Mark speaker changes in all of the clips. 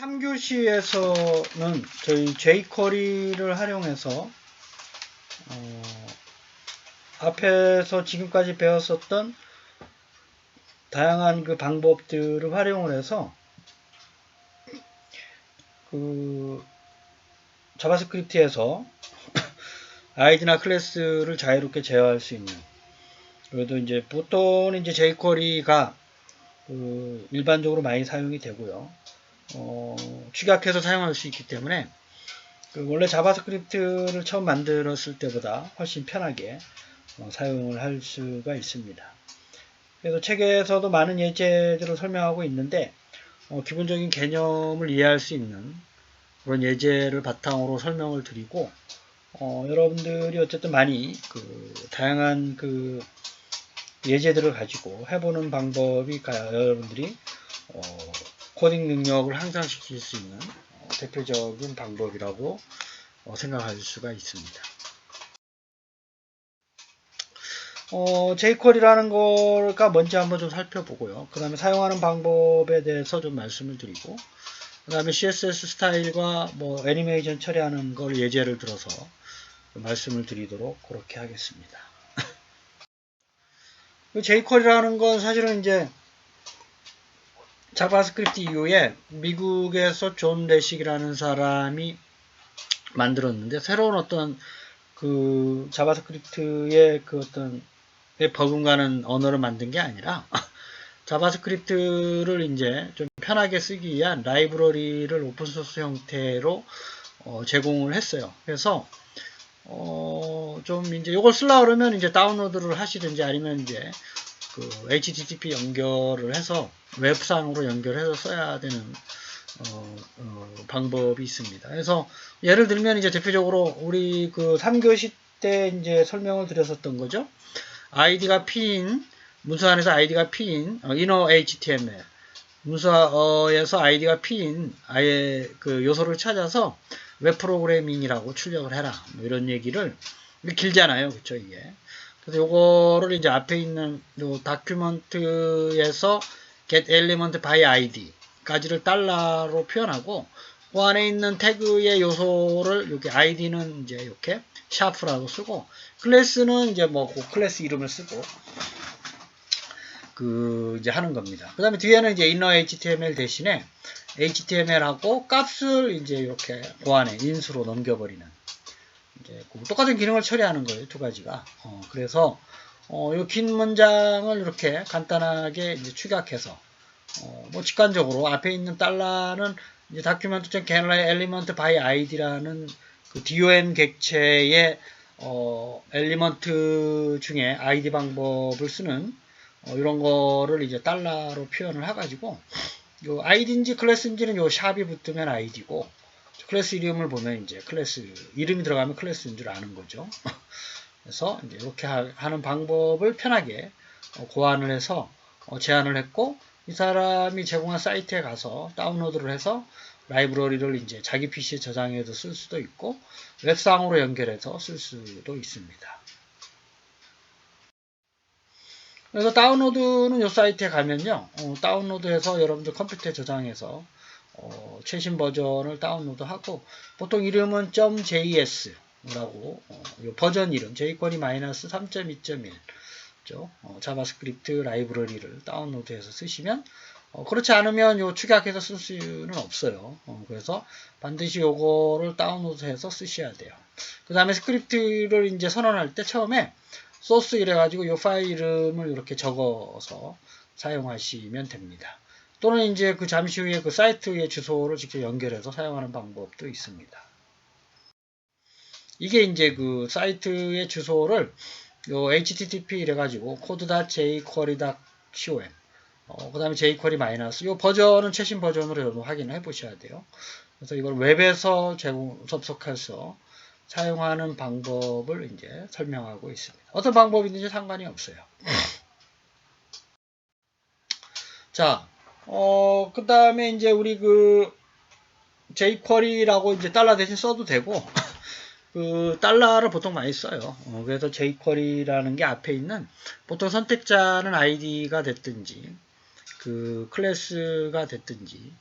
Speaker 1: 3교시에서는 저희 jQuery를 활용해서 어, 앞에서 지금까지 배웠었던 다양한 그 방법들을 활용을 해서 그 자바스크립트에서 아이디나 클래스를 자유롭게 제어할 수 있는 그래도 이제 보통은 이제 jQuery가 그 일반적으로 많이 사용이 되고요. 어, 축약해서 사용할 수 있기 때문에 그 원래 자바스크립트를 처음 만들었을 때보다 훨씬 편하게 어, 사용을 할 수가 있습니다. 그래서 책에서도 많은 예제들을 설명하고 있는데 어, 기본적인 개념을 이해할 수 있는 그런 예제를 바탕으로 설명을 드리고 어, 여러분들이 어쨌든 많이 그 다양한 그 예제들을 가지고 해보는 방법이 가- 여러분들이 어, 코딩 능력을 향상시킬 수 있는 어, 대표적인 방법이라고 어, 생각할 수가 있습니다. 어, jQuery라는 거가 뭔지 한번 좀 살펴보고요. 그 다음에 사용하는 방법에 대해서 좀 말씀을 드리고, 그 다음에 CSS 스타일과 뭐 애니메이션 처리하는 걸 예제를 들어서 좀 말씀을 드리도록 그렇게 하겠습니다. 그 jQuery라는 건 사실은 이제 자바스크립트 이후에 미국에서 존 레식이라는 사람이 만들었는데 새로운 어떤 그 자바스크립트의 그 어떤 에 버금가는 언어를 만든 게 아니라 자바스크립트를 이제 좀 편하게 쓰기 위한 라이브러리를 오픈소스 형태로 어, 제공을 했어요. 그래서 어, 좀 이제 이걸 쓰려 그러면 이제 다운로드를 하시든지 아니면 이제 그 HTTP 연결을 해서 웹상으로 연결해서 써야 되는 어, 어, 방법이 있습니다. 그래서 예를 들면 이제 대표적으로 우리 그 3교시 때 이제 설명을 드렸었던 거죠. 아이디가 P인 문서 안에서 아이디가 P인 어, inner HTML 문서에서 아이디가 P인 아예 그 요소를 찾아서 웹 프로그래밍이라고 출력을 해라 뭐 이런 얘기를 길잖아요 그쵸 이게 그래서 요거를 이제 앞에 있는 요 다큐먼트에서 get element by id 까지를 달러로 표현하고 그 안에 있는 태그의 요소를 여기 id는 이제 이렇게 샤프라고 쓰고 클래스는 이제 뭐 그 클래스 이름을 쓰고 그 이제 하는 겁니다. 그 다음에 뒤에는 이제 inner HTML 대신에 HTML하고 값을 이제 이렇게 그 안에 인수로 넘겨버리는 이제 그 똑같은 기능을 처리하는 거예요. 두 가지가. 어, 그래서 어, 이긴 문장을 이렇게 간단하게 이제 축약해서 어, 뭐 직관적으로 앞에 있는 달러는 이제 다큐멘트 generate element by id라는 그 DOM 객체의 어, 엘리먼트 중에 ID 방법을 쓰는 어, 이런 거를 이제 달러로 표현을 해가지고 요 아이디인지 클래스인지는 요 샵이 붙으면 아이디고 클래스 이름을 보면 이제 클래스 이름이 들어가면 클래스인 줄 아는 거죠. 그래서 이렇게 하- 하는 방법을 편하게 어, 고안을 해서 어, 제안을 했고 이 사람이 제공한 사이트에 가서 다운로드를 해서 라이브러리를 이제 자기 PC에 저장해서 쓸 수도 있고 웹상으로 연결해서 쓸 수도 있습니다. 그래서 다운로드는 이 사이트에 가면요. 어, 다운로드해서 여러분들 컴퓨터에 저장해서 어, 최신 버전을 다운로드하고 보통 이름은 .js라고 어, 요 버전 이름 jQuery 마이너스 3.2.1 어, 자바스크립트 라이브러리를 다운로드해서 쓰시면 어, 그렇지 않으면 요 축약해서 쓸 수는 없어요. 어, 그래서 반드시 요거를 다운로드해서 쓰셔야 돼요. 그 다음에 스크립트를 이제 선언할 때 처음에 소스 이래가지고 요 파일 이름을 이렇게 적어서 사용하시면 됩니다. 또는 이제 그 잠시 후에 그 사이트의 주소를 직접 연결해서 사용하는 방법도 있습니다. 이게 이제 그 사이트의 주소를 요 http 이래가지고 code.jquery.com 어, 그 다음에 jQuery 마이너스 요 버전은 최신 버전으로 여러분 확인해 보셔야 돼요. 그래서 이걸 웹에서 제공 접속해서 사용하는 방법을 이제 설명하고 있습니다. 어떤 방법이든지 상관이 없어요. 자, 어, 그 다음에 이제 우리 그 jQuery라고 이제 달러 대신 써도 되고, 그 달러를 보통 많이 써요. 어, 그래서 jQuery라는 게 앞에 있는 보통 선택자는 id가 됐든지 그 클래스가 됐든지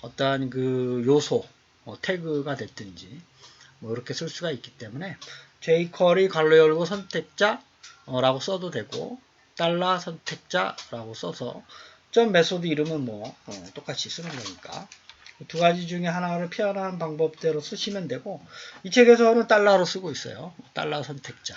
Speaker 1: 어떠한 그 요소, 어, 태그가 됐든지 뭐 이렇게 쓸 수가 있기 때문에 jQuery 괄호 열고 선택자 어, 라고 써도 되고 달러 선택자라고 써서 점 메소드 이름은 뭐 어, 똑같이 쓰는 거니까 두 가지 중에 하나를 피하는 방법대로 쓰시면 되고 이 책에서는 달러로 쓰고 있어요. 달러 선택자.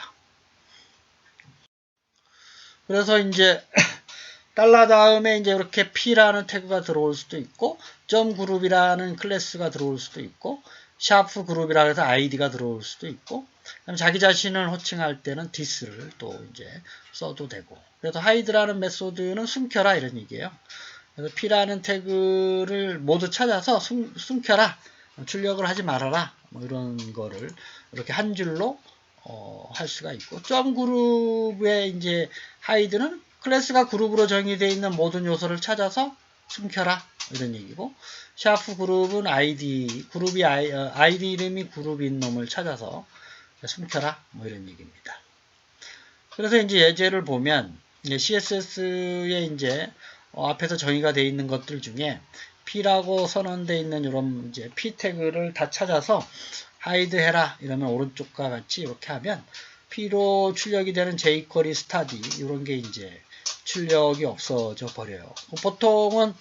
Speaker 1: 그래서 이제 달러 다음에 이제 이렇게 P라는 태그가 들어올 수도 있고 점 그룹이라는 클래스가 들어올 수도 있고 샤프 그룹이라 해서 아이디가 들어올 수도 있고 자기 자신을 호칭할 때는 this를 또 이제 써도 되고. 그래서 hide라는 메소드는 숨겨라 이런 얘기예요. 그래서 P라는 태그를 모두 찾아서 숨, 숨겨라. 출력을 하지 말아라. 뭐 이런 거를 이렇게 한 줄로 어, 할 수가 있고. 점 그룹의 이제 hide는 클래스가 그룹으로 정의되어 있는 모든 요소를 찾아서 숨겨라. 이런 얘기고. 샤프 그룹은 아이디 그룹이 아이, 어, 아이디 이름이 그룹인 놈을 찾아서 숨겨라 뭐 이런 얘기입니다. 그래서 이제 예제를 보면 CSS에 이제 어, 앞에서 정의가 되어 있는 것들 중에 P라고 선언되어 있는 이런 이제 P 태그를 다 찾아서 하이드 해라 이러면 오른쪽과 같이 이렇게 하면 P로 출력이 되는 jQuery study 이런 게 이제 출력이 없어져 버려요. 보통은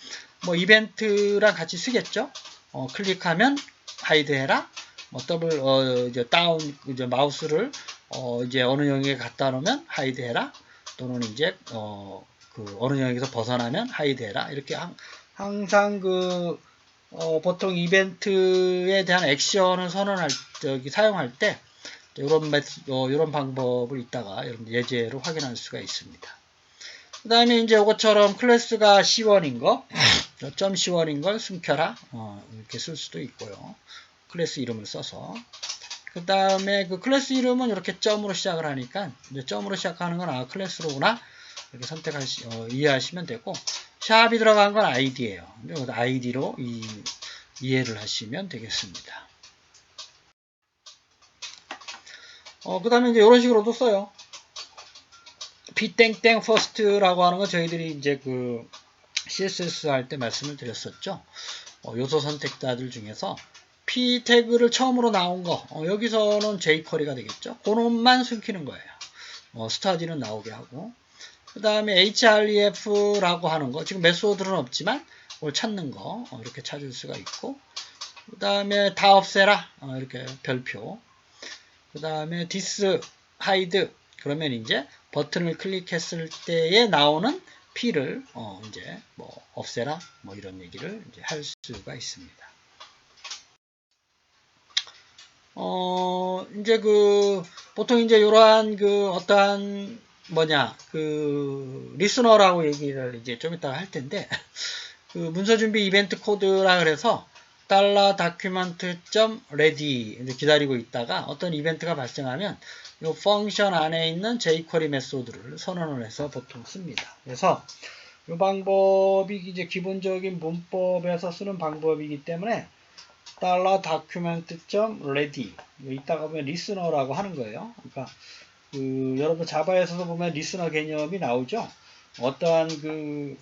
Speaker 1: 뭐 이벤트랑 같이 쓰겠죠. 어, 클릭하면 하이드 해라. 뭐 더블 어, 이제 다운 이제 마우스를 어, 이제 어느 영역에 갖다 놓으면 하이드 해라. 또는 이제 어, 그 어느 영역에서 벗어나면 하이드 해라. 이렇게 항, 항상 그 어, 보통 이벤트에 대한 액션을 선언할 저기 사용할 때 이런 매, 어, 이런 방법을 이따가 여러분 예제로 확인할 수가 있습니다. 그 다음에 이제 이것처럼 클래스가 C1인 거, 점 C1인 걸 숨겨라. 어, 이렇게 쓸 수도 있고요. 클래스 이름을 써서. 그 다음에 그 클래스 이름은 이렇게 점으로 시작을 하니까, 이제 점으로 시작하는 건 아, 클래스로구나. 이렇게 선택하시, 어, 이해하시면 되고, 샵이 들어간 건 아이디예요. 아이디로 이, 이해를 하시면 되겠습니다. 어, 그 다음에 이제 이런 식으로도 써요. B땡땡 first라고 하는 거 저희들이 이제 그 CSS 할 때 말씀을 드렸었죠. 어, 요소 선택자들 중에서 P 태그를 처음으로 나온 거 어, 여기서는 jQuery가 되겠죠. 그놈만 숨기는 거예요. 어, 스타디는 나오게 하고 그 다음에 href라고 하는 거 지금 메소드는 없지만 그걸 찾는 거 어, 이렇게 찾을 수가 있고 그 다음에 다 없애라 어, 이렇게 별표 그 다음에 dis hide 그러면 이제 버튼을 클릭했을 때에 나오는 P를 어 이제 뭐 없애라 뭐 이런 얘기를 이제 할 수가 있습니다. 어 이제 그 보통 이제 이러한 그 어떠한 뭐냐 그 리스너라고 얘기를 이제 좀 이따 할 텐데 그 문서 준비 이벤트 코드라 그래서 달러 다큐멘트 점 레디 기다리고 있다가 어떤 이벤트가 발생하면 이 펑션 안에 있는 jQuery 메소드를 선언을 해서 보통 씁니다. 그래서 이 방법이 이제 기본적인 문법에서 쓰는 방법이기 때문에 달러 document.ready 이따가 보면 리스너라고 하는 거예요. 그러니까 그 여러분 자바에서도 보면 리스너 개념이 나오죠. 어떠한 그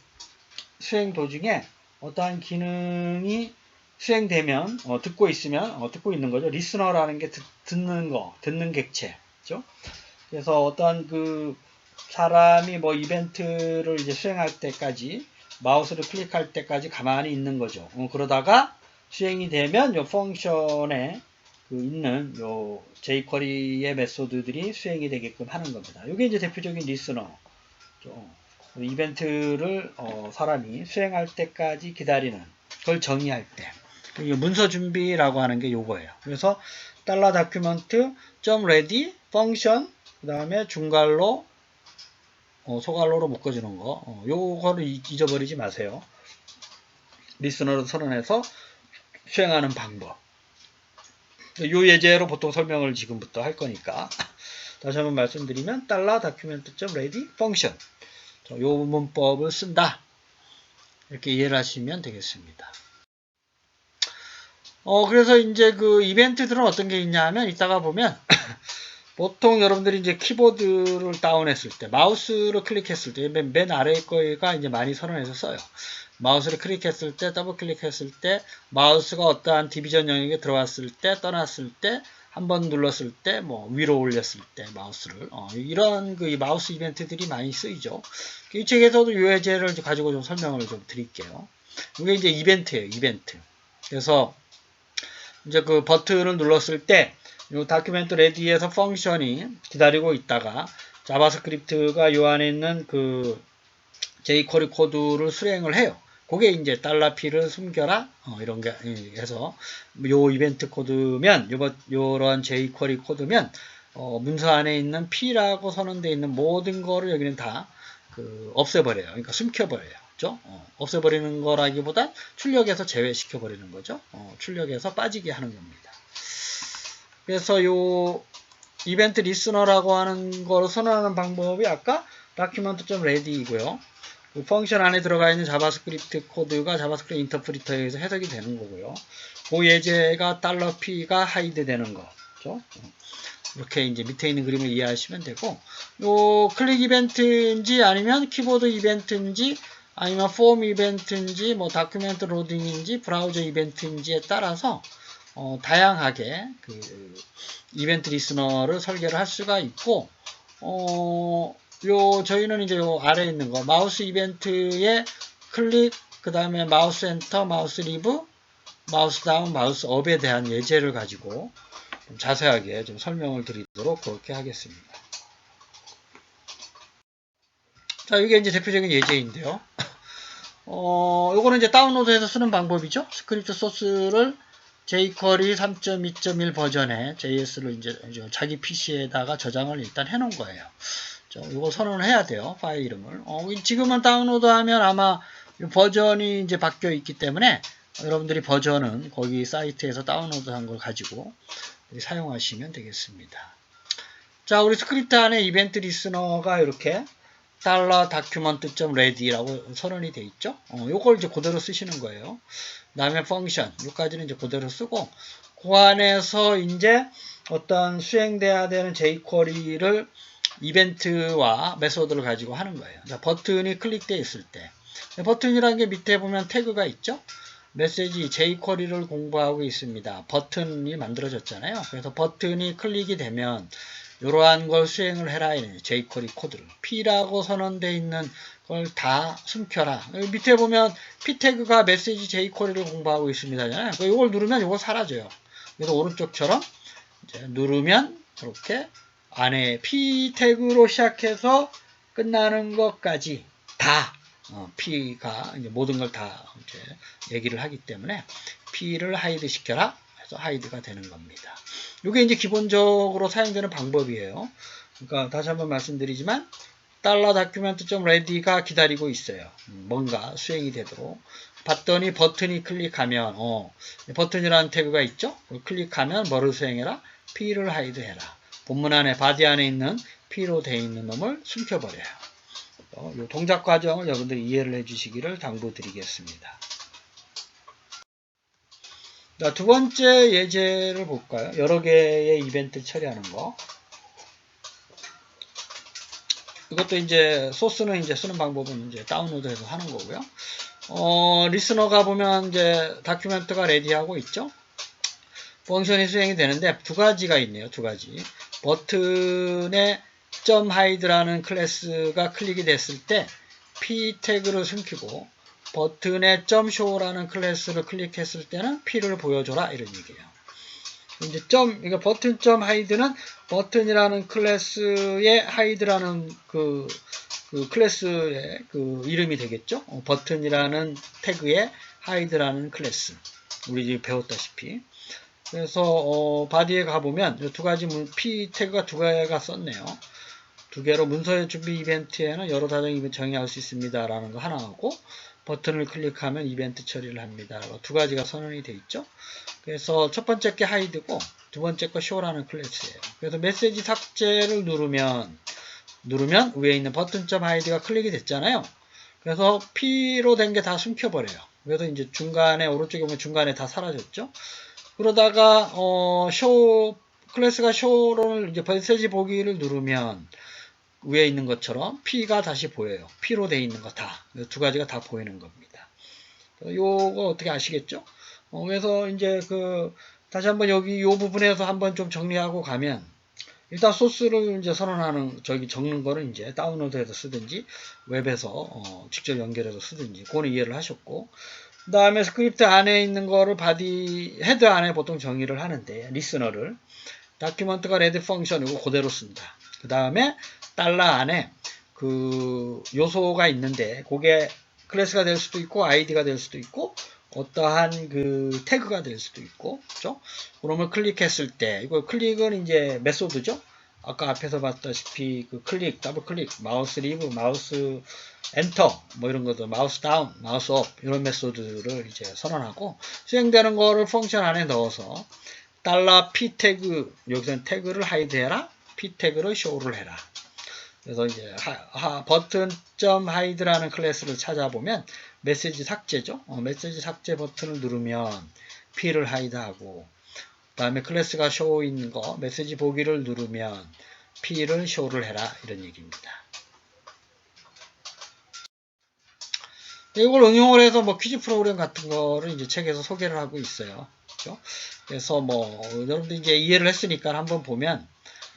Speaker 1: 수행 도중에 어떠한 기능이 수행되면 어, 듣고 있으면 어, 듣고 있는 거죠. 리스너라는 게 듣, 듣는 거, 듣는 객체. 있죠. 그래서 어떤 그 사람이 뭐 이벤트를 이제 수행할 때까지 마우스를 클릭할 때까지 가만히 있는 거죠. 어, 그러다가 수행이 되면 요 펑션에 그 있는 요 jQuery의 메소드들이 수행이 되게끔 하는 겁니다. 이게 이제 대표적인 리스너. 이벤트를 어, 사람이 수행할 때까지 기다리는 그걸 정의할 때 문서 준비라고 하는 게 요거예요. 그래서 달러 다큐멘트 점 ready 펑션 그 다음에 중괄로 어, 소괄로로 묶어주는 거 어, 요거를 잊어버리지 마세요. 리스너로 선언해서 수행하는 방법 요 예제로 보통 설명을 지금부터 할 거니까 다시 한번 말씀드리면 달러 다큐멘트 점 ready 펑션 요 문법을 쓴다 이렇게 이해를 하시면 되겠습니다. 어, 그래서 이제 그 이벤트들은 어떤 게 있냐 하면 이따가 보면 보통 여러분들이 이제 키보드를 다운했을 때, 마우스를 클릭했을 때, 맨, 맨 아래 거가 이제 많이 선언해서 써요. 마우스를 클릭했을 때, 더블 클릭했을 때, 마우스가 어떠한 디비전 영역에 들어왔을 때, 떠났을 때, 한번 눌렀을 때, 뭐 위로 올렸을 때 마우스를 어, 이런 그이 마우스 이벤트들이 많이 쓰이죠. 이 책에서도 이 예제를 가지고 좀 설명을 좀 드릴게요. 이게 이제 이벤트예요, 이벤트. 그래서 이제 그 버튼을 눌렀을 때, 이 다큐멘트 레디에서 펑션이 기다리고 있다가 자바스크립트가 요 안에 있는 그 jQuery 코드를 수행을 해요. 그게 이제 달러 P를 숨겨라 어, 이런 게 해서 요 이벤트 코드면 요번 요런 jQuery 코드면 어, 문서 안에 있는 P라고 선언되어 있는 모든 거를 여기는 다 그 없애버려요. 그러니까 숨겨버려요. 어, 없애버리는 거라기보다 출력에서 제외시켜 버리는 거죠. 어, 출력에서 빠지게 하는 겁니다. 그래서 요 이벤트 리스너라고 하는 거를 선언하는 방법이 아까 document.ready이고요. 그 펑션 안에 들어가 있는 자바스크립트 코드가 자바스크립트 인터프리터에 의해서 해석이 되는 거고요. 그 예제가 $p가 하이드 되는 거죠. 이렇게 이제 밑에 있는 그림을 이해하시면 되고, 요 클릭 이벤트인지 아니면 키보드 이벤트인지 아니면 폼 이벤트인지 뭐 다큐멘트 로딩인지 브라우저 이벤트인지에 따라서 어, 다양하게 그 이벤트 리스너를 설계를 할 수가 있고, 어, 요 저희는 이제 요 아래에 있는 거 마우스 이벤트에 클릭 그 다음에 마우스 엔터 마우스 리브 마우스 다운 마우스 업에 대한 예제를 가지고 좀 자세하게 좀 설명을 드리도록 그렇게 하겠습니다. 자 이게 이제 대표적인 예제인데요. 어 요거는 이제 다운로드해서 쓰는 방법이죠. 스크립트 소스를 jQuery 3.2.1 버전의 JS를 이제 자기 PC에다가 저장을 일단 해놓은 거예요. 이거 선언을 해야 돼요. 파일 이름을. 어, 지금은 다운로드하면 아마 버전이 이제 바뀌어 있기 때문에 여러분들이 버전은 거기 사이트에서 다운로드한 걸 가지고 사용하시면 되겠습니다. 자, 우리 스크립트 안에 이벤트 리스너가 이렇게 달러 document.ready라고 선언이 돼 있죠. 어, 요걸 이제 그대로 쓰시는 거예요. 다음에 펑션, 요까지는 이제 그대로 쓰고 그 안에서 이제 어떤 수행돼야 되는 jQuery를 이벤트와 메소드를 가지고 하는 거예요. 자, 버튼이 클릭되어 있을 때 버튼이라는 게 밑에 보면 태그가 있죠. 메시지 jQuery를 공부하고 있습니다. 버튼이 만들어졌잖아요. 그래서 버튼이 클릭이 되면 이러한 걸 수행을 해라 jQuery 코드를 P라고 선언되어 있는 걸 다 숨겨라. 밑에 보면 P 태그가 메시지 jQuery를 공부하고 있습니다. 이걸 누르면 이거 사라져요. 그래서 오른쪽처럼 누르면 이렇게 안에 P 태그로 시작해서 끝나는 것까지 다 어, P가 모든 걸다 얘기를 하기 때문에 P를 하이드 시켜라 해서 하이드가 되는 겁니다. 이게 이제 기본적으로 사용되는 방법이에요. 그러니까 다시 한번 말씀드리지만 달러 다큐멘트 좀 레디가 기다리고 있어요. 음, 뭔가 수행이 되도록 봤더니 버튼이 클릭하면 어, 버튼이라는 태그가 있죠. 클릭하면 뭐를 수행해라? P를 하이드 해라. 본문 안에 바디 안에 있는 P로 되어 있는 놈을 숨겨버려요. 어, 이 동작 과정을 여러분들이 이해를 해주시기를 당부드리겠습니다. 자, 두 번째 예제를 볼까요? 여러 개의 이벤트 처리하는 거. 이것도 이제 소스는 이제 쓰는 방법은 이제 다운로드해서 하는 거고요. 어, 리스너가 보면 이제 다큐멘트가 레디하고 있죠. 펑션이 수행이 되는데 두 가지가 있네요. 두 가지. 버튼에 .hide라는 클래스가 클릭이 됐을 때 p 태그를 숨기고 버튼에 .show라는 클래스를 클릭했을 때는 p를 보여줘라 이런 얘기예요. 이제 점 이거 버튼 .hide는 버튼이라는 클래스의 hide라는 그, 그 클래스의 그 이름이 되겠죠. 어, 버튼이라는 태그의 hide라는 클래스 우리 지금 배웠다시피 그래서 어, 바디에 가보면 두 가지 문, P 태그가 두 개가 썼네요. 두 개로 문서 준비 이벤트에는 여러 다른 이벤트 정의할 수 있습니다. 라는 거 하나 하고 버튼을 클릭하면 이벤트 처리를 합니다. 두 가지가 선언이 돼 있죠. 그래서 첫 번째 게 하이드고 두 번째 거 쇼라는 클래스예요. 그래서 메시지 삭제를 누르면 누르면 위에 있는 버튼점 하이드가 클릭이 됐잖아요. 그래서 P로 된 게 다 숨겨버려요. 그래서 이제 중간에 오른쪽에 보면 중간에 다 사라졌죠. 그러다가 어, 쇼 클래스가 쇼를 이제 메시지 보기를 누르면 위에 있는 것처럼 P가 다시 보여요. P로 되어 있는 거 다. 두 가지가 다 보이는 겁니다. 요거 어떻게 아시겠죠? 어, 그래서 이제 그 다시 한번 여기 요 부분에서 한번 좀 정리하고 가면 일단 소스를 이제 선언하는 저기 적는 거는 이제 다운로드해서 쓰든지 웹에서 어, 직접 연결해서 쓰든지 그거는 이해를 하셨고 그 다음에 스크립트 안에 있는 거를 바디 헤드 안에 보통 정의를 하는데 리스너를 다큐먼트가 레드 펑션이고 그대로 쓴다. 그 다음에 달러 안에 그 요소가 있는데 그게 클래스가 될 수도 있고 아이디가 될 수도 있고 어떠한 그 태그가 될 수도 있고 그죠? 그러면 클릭했을 때 이거 클릭은 이제 메소드죠. 아까 앞에서 봤다시피 그 클릭, 더블 클릭, 마우스 리브, 마우스 엔터 뭐 이런 것들 마우스 다운, 마우스 업 이런 메소드를 이제 선언하고 수행되는 거를 펑션 안에 넣어서 달러 p 태그 여기서는 태그를 하이드해라, p 태그를 쇼를 해라. 그래서 이제 하, 하, 버튼 점 하이드라는 클래스를 찾아보면 메시지 삭제죠. 어, 메시지 삭제 버튼을 누르면 p를 하이드하고 그 다음에 클래스가 쇼 있는 거 메시지 보기를 누르면 p를 쇼를 해라 이런 얘기입니다. 이걸 응용을 해서 뭐 퀴즈 프로그램 같은 거를 이제 책에서 소개를 하고 있어요. 그렇죠? 그래서 뭐 여러분들 이제 이해를 했으니까 한번 보면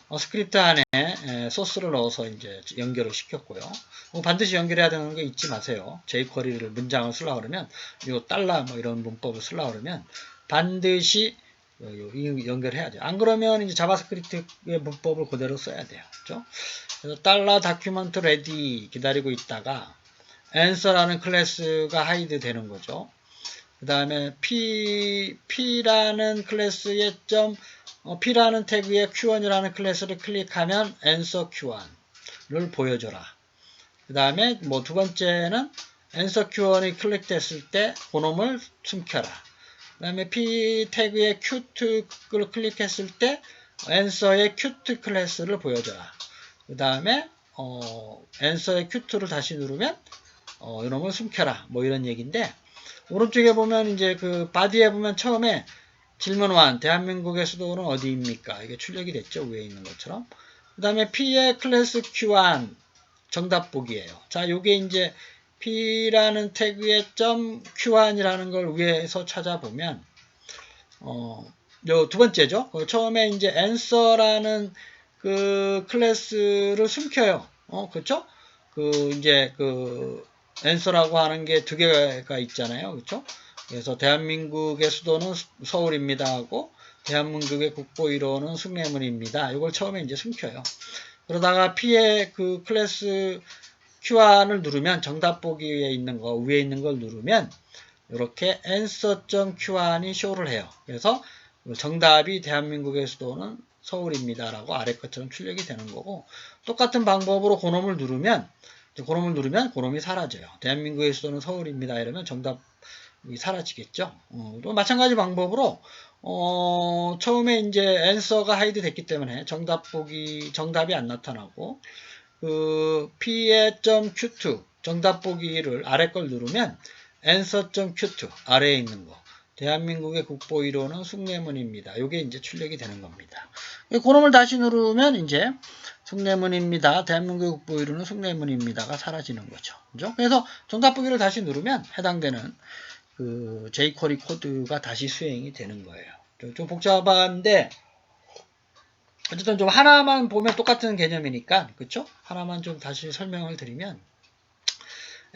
Speaker 1: 어, 스크립트 안에 에, 소스를 넣어서 이제 연결을 시켰고요. 뭐 반드시 연결해야 되는 거 잊지 마세요. jQuery를 문장을 쓰려고 그러면 요 달러 뭐 이런 문법을 쓰려고 그러면 반드시 연결해야 돼요. 안 그러면 이제 자바스크립트의 문법을 그대로 써야 돼요. 그죠? 그래서 달러 다큐먼트 레디 기다리고 있다가 answer라는 클래스가 하이드 되는 거죠. 그 다음에 p, p라는 클래스의 점 어, p라는 태그에 q1이라는 클래스를 클릭하면 answer q1를 보여줘라. 그 다음에 뭐 두 번째는 answer q1이 클릭됐을 때 그놈을 숨겨라. 그 다음에 p 태그에 q2를 클릭했을 때 answer의 q2 클래스를 보여줘라. 그 다음에 어, answer의 q2를 다시 누르면 어, 이놈을 숨겨라. 뭐 이런 얘기인데 오른쪽에 보면 이제 그 바디에 보면 처음에 질문 1 대한민국의 수도는 어디입니까? 이게 출력이 됐죠. 위에 있는 것처럼. 그 다음에 P의 클래스 Q1 정답 보기예요. 자, 요게 이제 P라는 태그의 점 Q1이라는 걸 위에서 찾아보면 어, 요 두 번째죠. 그 처음에 이제 answer라는 그 클래스를 숨겨요. 어, 그렇죠? 그 이제 그 answer라고 하는 게 두 개가 있잖아요. 그렇죠? 그래서 대한민국의 수도는 서울입니다 하고 대한민국의 국보 1호는 숭례문입니다. 이걸 처음에 이제 숨겨요. 그러다가 P의 그 클래스 Q1을 누르면 정답 보기에 있는 거 위에 있는 걸 누르면 이렇게 answer.q1이 쇼를 해요. 그래서 정답이 대한민국의 수도는 서울입니다라고 아래 것처럼 출력이 되는 거고 똑같은 방법으로 고놈을 누르면 고놈을 누르면 고놈이 사라져요. 대한민국의 수도는 서울입니다. 이러면 정답 사라지겠죠. 어, 또 마찬가지 방법으로 어, 처음에 이제 answer가 하이드 됐기 때문에 정답 보기 정답이 안 나타나고 그 p의 q2 정답 보기를 아래 걸 누르면 answer.q2 아래에 있는 거 대한민국의 국보 1호는 숭례문입니다. 이게 이제 출력이 되는 겁니다. 그놈을 다시 누르면 이제 숭례문입니다. 대한민국의 국보 1호는 숭례문입니다가 사라지는 거죠. 그죠? 그래서 정답 보기를 다시 누르면 해당되는 그 jQuery 코드가 다시 수행이 되는 거예요. 좀 복잡한데 어쨌든 좀 하나만 보면 똑같은 개념이니까 그쵸? 하나만 좀 다시 설명을 드리면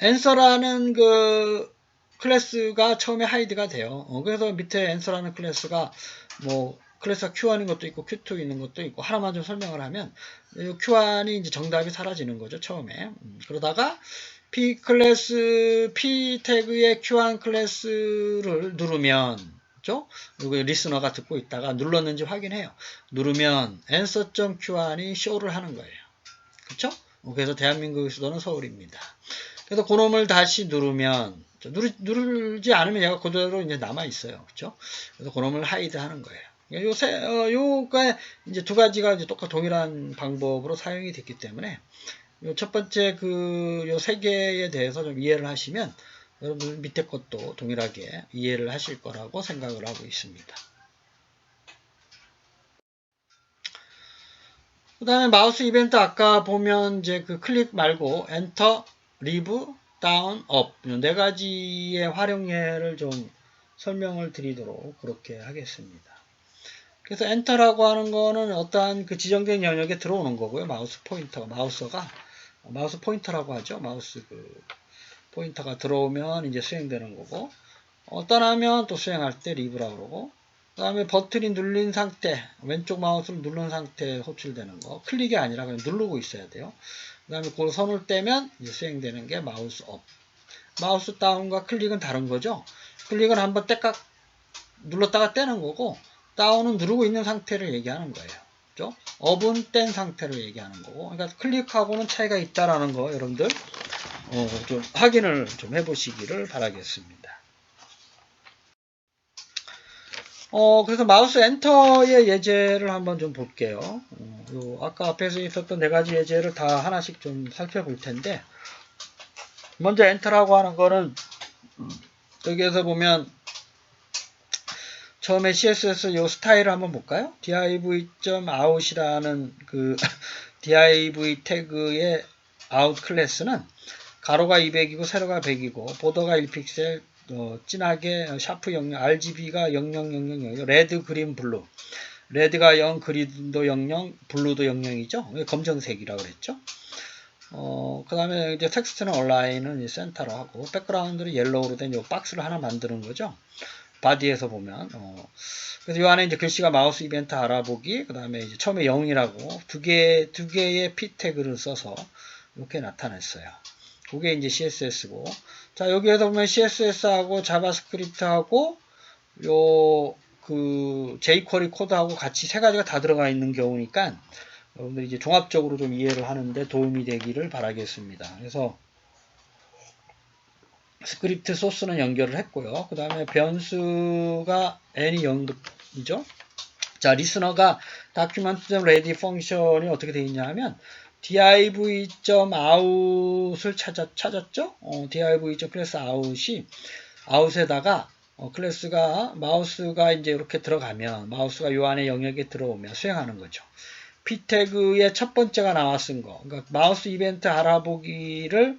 Speaker 1: answer라는 그 클래스가 처음에 하이드가 돼요. 어, 그래서 밑에 answer라는 클래스가 뭐 클래스가 Q1인 것도 있고 Q2 있는 것도 있고 하나만 좀 설명을 하면 Q1이 이제 정답이 사라지는 거죠 처음에 음, 그러다가 P 클래스 P 태그의 Q1 클래스를 누르면 그죠? 여기 리스너가 듣고 있다가 눌렀는지 확인해요. 누르면 answer.q1이 쇼를 하는 거예요. 그렇죠? 그래서 대한민국의 수도는 서울입니다. 그래서 그놈을 다시 누르면 누르, 누르 지 않으면 얘가 그대로 이제 남아 있어요. 그렇죠? 그래서 그놈을 하이드 하는 거예요. 요새 어, 요가 이제 두 가지가 이제 똑같 동일한 방법으로 사용이 됐기 때문에 첫 번째 그 요 세 개에 대해서 좀 이해를 하시면 여러분 밑에 것도 동일하게 이해를 하실 거라고 생각을 하고 있습니다. 그 다음에 마우스 이벤트 아까 보면 이제 그 클릭 말고 엔터, 리브, 다운, 업. 이네 가지의 활용례를 좀 설명을 드리도록 그렇게 하겠습니다. 그래서 엔터라고 하는 거는 어떠한 그 지정된 영역에 들어오는 거고요. 마우스 포인터가, 마우스가, 마우스 포인터라고 하죠. 마우스 그 포인터가 들어오면 이제 수행되는 거고, 어떤 하면 또 수행할 때 리브라 그러고, 그 다음에 버튼이 눌린 상태, 왼쪽 마우스를 누른 상태에 호출되는 거, 클릭이 아니라 그냥 누르고 있어야 돼요. 그 다음에 그 선을 떼면 이제 수행되는 게 마우스 업. 마우스 다운과 클릭은 다른 거죠. 클릭은 한번 떼깍 눌렀다가 떼는 거고, 다운은 누르고 있는 상태를 얘기하는 거예요. 그죠? 업은 뗀 상태를 얘기하는 거고, 그러니까 클릭하고는 차이가 있다라는 거 여러분들 어, 좀 확인을 좀 해보시기를 바라겠습니다. 어, 그래서 마우스 엔터의 예제를 한번 좀 볼게요. 어, 요 아까 앞에서 있었던 네 가지 예제를 다 하나씩 좀 살펴볼 텐데, 먼저 엔터라고 하는 거는, 음, 여기에서 보면, 처음에 CSS 요 스타일을 한번 볼까요? div.out이라는 그 div 태그의 out 클래스는 가로가 200이고 세로가 100이고 보더가 1픽셀 어, 진하게 샤프 00, RGB가 0000, 레드, 그린, 블루. 레드가 0, 그린도 00, 블루도 00이죠. 검정색이라고 그랬죠. 어, 그 다음에 이제 텍스트는 온라인은 센터로 하고, 백그라운드를 옐로우로 된이 박스를 하나 만드는 거죠. 바디에서 보면. 어, 그래서 이 안에 이제 글씨가 마우스 이벤트 알아보기, 그 다음에 이제 처음에 0이라고 두 개, 두 개의 P 태그를 써서 이렇게 나타냈어요. 그게 이제 CSS고. 자, 여기에서 보면 CSS하고 자바스크립트하고 요 그 jQuery 코드하고 같이 세 가지가 다 들어가 있는 경우니까 여러분들 이제 종합적으로 좀 이해를 하는데 도움이 되기를 바라겠습니다. 그래서 스크립트 소스는 연결을 했고요. 그 다음에 변수가 n이 0이죠. 자, 리스너가 document.ready 펑션이 어떻게 되어 있냐 하면 div.out을 찾았, 찾았죠? 어, div.class out이 out에다가 어, 클래스가 마우스가 이제 이렇게 들어가면 마우스가 요 안에 영역에 들어오면 수행하는 거죠. p 태그의 첫 번째가 나왔은 거. 그러니까 마우스 이벤트 알아보기를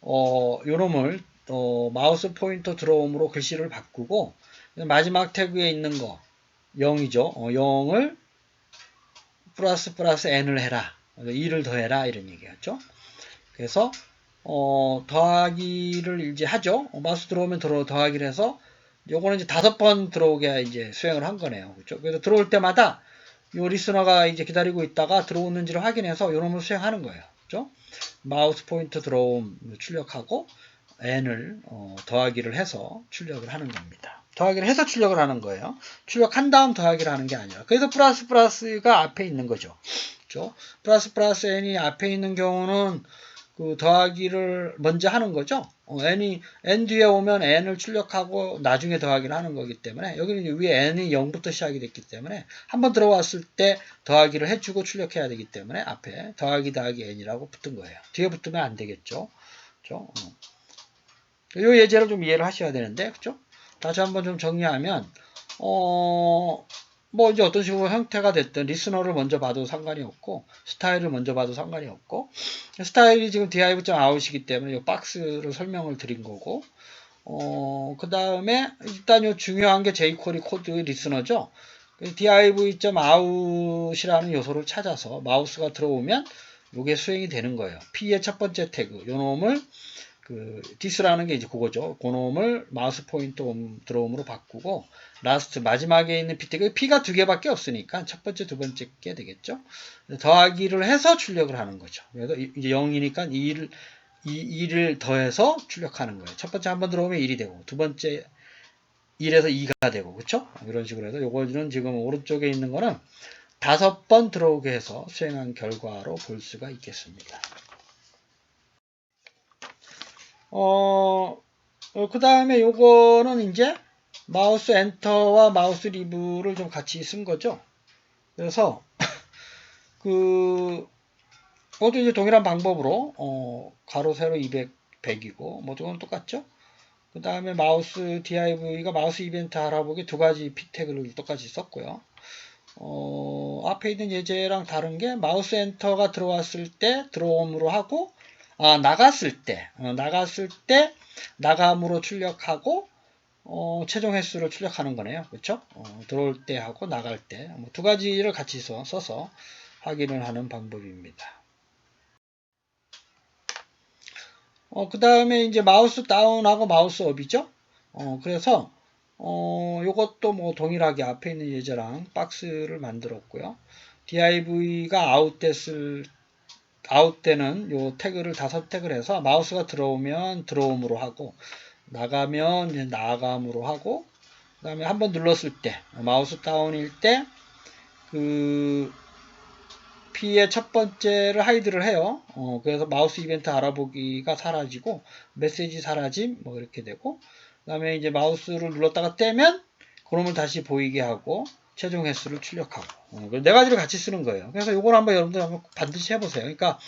Speaker 1: 어, 요놈을 어, 마우스 포인터 들어옴으로 글씨를 바꾸고 마지막 태그에 있는 거 0이죠. 어, 0을 플러스 플러스 n을 해라. 2를 더해라 이런 얘기였죠. 그래서 어, 더하기를 이제 하죠. 어, 마우스 들어오면 들어 더하기를 해서 요거는 이제 다섯 번 들어오게 이제 수행을 한 거네요. 그렇죠? 그래서 들어올 때마다 요 리스너가 이제 기다리고 있다가 들어오는지를 확인해서 요놈을 수행하는 거예요. 그렇죠? 마우스 포인트 들어옴 출력하고 n을 어, 더하기를 해서 출력을 하는 겁니다. 더하기를 해서 출력을 하는 거예요. 출력한 다음 더하기를 하는 게 아니라. 그래서 플러스 플러스가 앞에 있는 거죠. 그렇죠? 플러스 플러스 n이 앞에 있는 경우는 그 더하기를 먼저 하는 거죠. 어, n이 n 뒤에 오면 n을 출력하고 나중에 더하기를 하는 거기 때문에 여기는 위에 n이 0부터 시작이 됐기 때문에 한번 들어왔을 때 더하기를 해주고 출력해야 되기 때문에 앞에 더하기 더하기 n이라고 붙은 거예요. 뒤에 붙으면 안 되겠죠. 그렇죠? 어. 이 예제를 좀 이해를 하셔야 되는데, 그죠? 다시 한번 좀 정리하면, 어, 뭐 이제 어떤 식으로 형태가 됐든 리스너를 먼저 봐도 상관이 없고 스타일을 먼저 봐도 상관이 없고 스타일이 지금 div.out이기 때문에 이 박스를 설명을 드린 거고 어, 그 다음에 일단 요 중요한 게 jQuery 코드의 리스너죠. div.out이라는 요소를 찾아서 마우스가 들어오면 이게 수행이 되는 거예요. P의 첫 번째 태그 요 놈을 그 디스라는 게 이제 그거죠. 그놈을 마우스 포인터 들어옴으로 바꾸고 라스트 마지막에 있는 피트가 P가 두 개밖에 없으니까 첫 번째, 두 번째 게 되겠죠. 더하기를 해서 출력을 하는 거죠. 그래서 이제 0이니까 2를 2, 2를 더해서 출력하는 거예요. 첫 번째 한 번 들어오면 1이 되고 두 번째 1에서 2가 되고 그렇죠? 이런 식으로 해서 요거는 지금 오른쪽에 있는 거는 다섯 번 들어오게 해서 수행한 결과로 볼 수가 있겠습니다. 어, 어, 그 다음에 요거는 이제 마우스 엔터와 마우스 리브를 좀 같이 쓴 거죠. 그래서 그 모두 이제 동일한 방법으로 어, 가로 세로 200 100이고 모두는 똑같죠. 그 다음에 마우스 div가 마우스 이벤트 알아보기 두 가지 p 태그를 똑같이 썼고요. 어, 앞에 있는 예제랑 다른 게 마우스 엔터가 들어왔을 때 들어옴으로 하고 아, 나갔을 때, 어, 나갔을 때 나감으로 출력하고 어, 최종 횟수를 출력하는 거네요. 그렇죠? 어, 들어올 때 하고 나갈 때 두 가지를 같이 써, 써서 확인을 하는 방법입니다. 어, 그 다음에 이제 마우스 다운하고 마우스 업이죠. 어, 그래서 어, 요것도 뭐 동일하게 앞에 있는 예제랑 박스를 만들었고요. div가 아웃됐을 아웃되는 요 태그를 다 선택을 해서 마우스가 들어오면 들어옴으로 하고 나가면 나감으로 하고 그 다음에 한번 눌렀을 때 마우스 다운일 때 그 P의 첫 번째를 하이드를 해요. 어, 그래서 마우스 이벤트 알아보기가 사라지고 메시지 사라짐 뭐 이렇게 되고 그 다음에 이제 마우스를 눌렀다가 떼면 그놈을 다시 보이게 하고 최종 횟수를 출력하고 어, 네 가지를 같이 쓰는 거예요. 그래서 이걸 한번 여러분들 한번 반드시 해보세요. 그러니까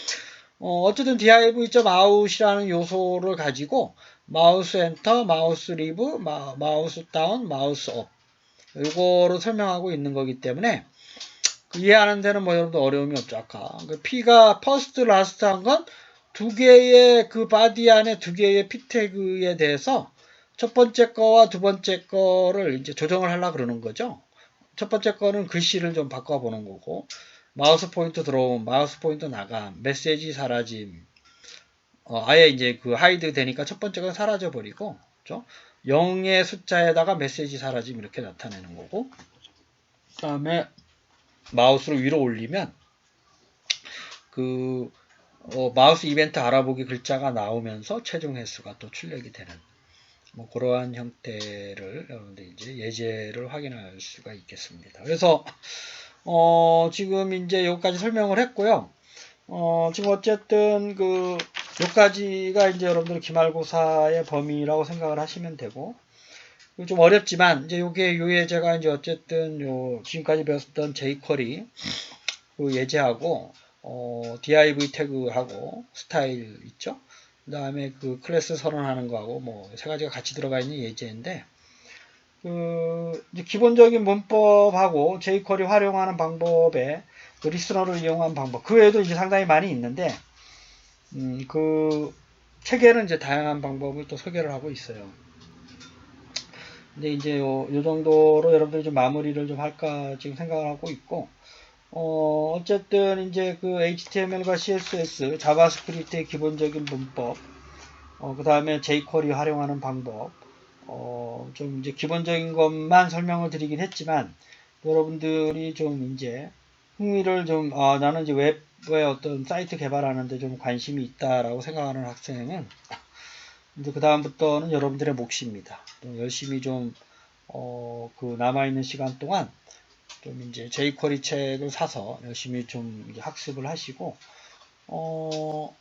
Speaker 1: 어, 어쨌든 div.out이라는 요소를 가지고 마우스 엔터, 마우스 리브, 마, 마우스 다운, 마우스 업 이거로 설명하고 있는 거기 때문에 그 이해하는 데는 뭐 여러분들 어려움이 없죠. 아까 그 P가 퍼스트 라스트 한 건 두 개의 그 바디 안에 두 개의 P 태그에 대해서 첫 번째 거와 두 번째 거를 이제 조정을 하려 그러는 거죠. 첫 번째 거는 글씨를 좀 바꿔보는 거고 마우스 포인트 들어옴, 마우스 포인트 나감, 메시지 사라짐. 어, 아예 이제 그 하이드 되니까 첫 번째 건 사라져 버리고, 그죠? 0의 숫자에다가 메시지 사라짐 이렇게 나타내는 거고, 그 다음에 마우스를 위로 올리면 그 어, 마우스 이벤트 알아보기 글자가 나오면서 최종 횟수가 또 출력이 되는 뭐 그러한 형태를 여러분들 이제 예제를 확인할 수가 있겠습니다. 그래서 어, 지금 이제 여기까지 설명을 했고요. 어, 지금 어쨌든 그 여기까지가 이제 여러분들 기말고사의 범위라고 생각을 하시면 되고 좀 어렵지만 이제 요게 요 예제가 이제 어쨌든 요 지금까지 배웠던 jQuery 그 예제하고 어, div 태그하고 스타일 있죠. 그 다음에 그 클래스 선언하는 거하고 뭐 세 가지가 같이 들어가 있는 예제인데 그 기본적인 문법하고 jQuery 활용하는 방법에 그 리스너를 이용한 방법 그 외에도 이제 상당히 많이 있는데 음, 그 책에는 이제 다양한 방법을 또 소개를 하고 있어요. 근데 이제 요, 요 정도로 여러분들이 좀 마무리를 좀 할까 지금 생각을 하고 있고 어, 어쨌든 이제 그 HTML과 CSS, 자바스크립트의 기본적인 문법, 어, 그 다음에 jQuery 활용하는 방법, 어, 좀 이제 기본적인 것만 설명을 드리긴 했지만, 여러분들이 좀 이제 흥미를 좀, 아, 나는 이제 웹의 어떤 사이트 개발하는데 좀 관심이 있다라고 생각하는 학생은, 이제 그 다음부터는 여러분들의 몫입니다. 좀 열심히 좀, 어, 그 남아있는 시간 동안 좀 이제 jQuery 책을 사서 열심히 좀 학습을 하시고 어,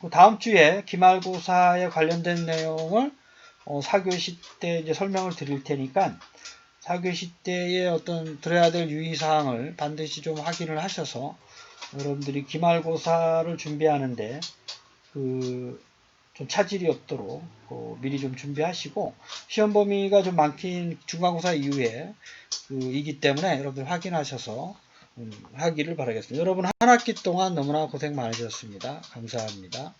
Speaker 1: 그 다음 주에 기말고사에 관련된 내용을 어, 4교시 때 이제 설명을 드릴 테니까 4교시 때의 어떤 들어야 될 유의사항을 반드시 좀 확인을 하셔서 여러분들이 기말고사를 준비하는데 그 좀 차질이 없도록 어, 미리 좀 준비하시고 시험 범위가 좀 많긴 중간고사 이후에 그 이기 때문에 여러분들 확인하셔서 음, 하기를 바라겠습니다. 여러분 한 학기 동안 너무나 고생 많으셨습니다. 감사합니다.